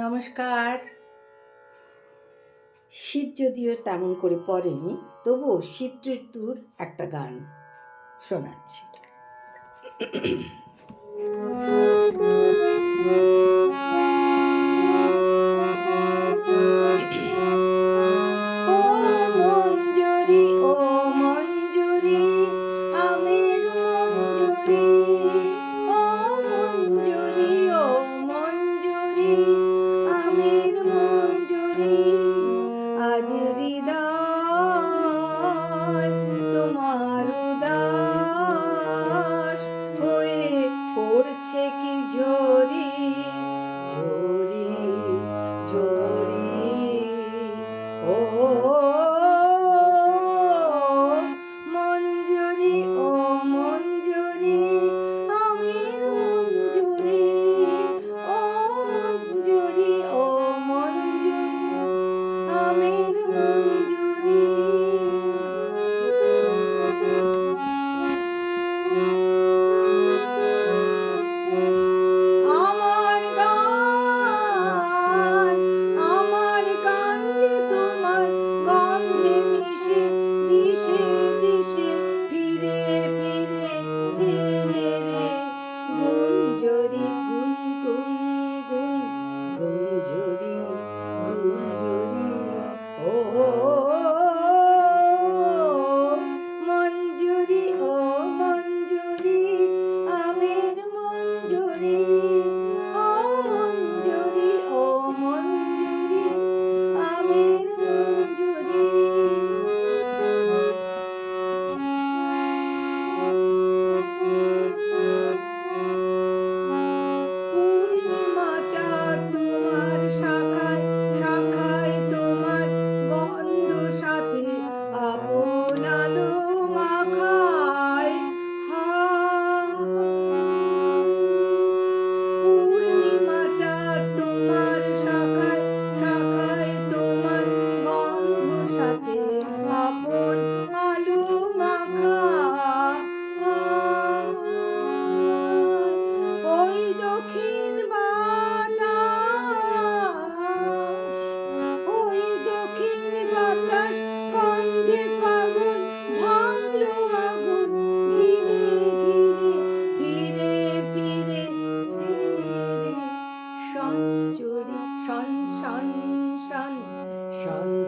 নমস্কার। শীত যদিও তেমন করে পড়েনি তবুও শীত ঋতুর একটা গান শোনাচ্ছি। thank you কি ঝরি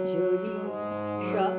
就听说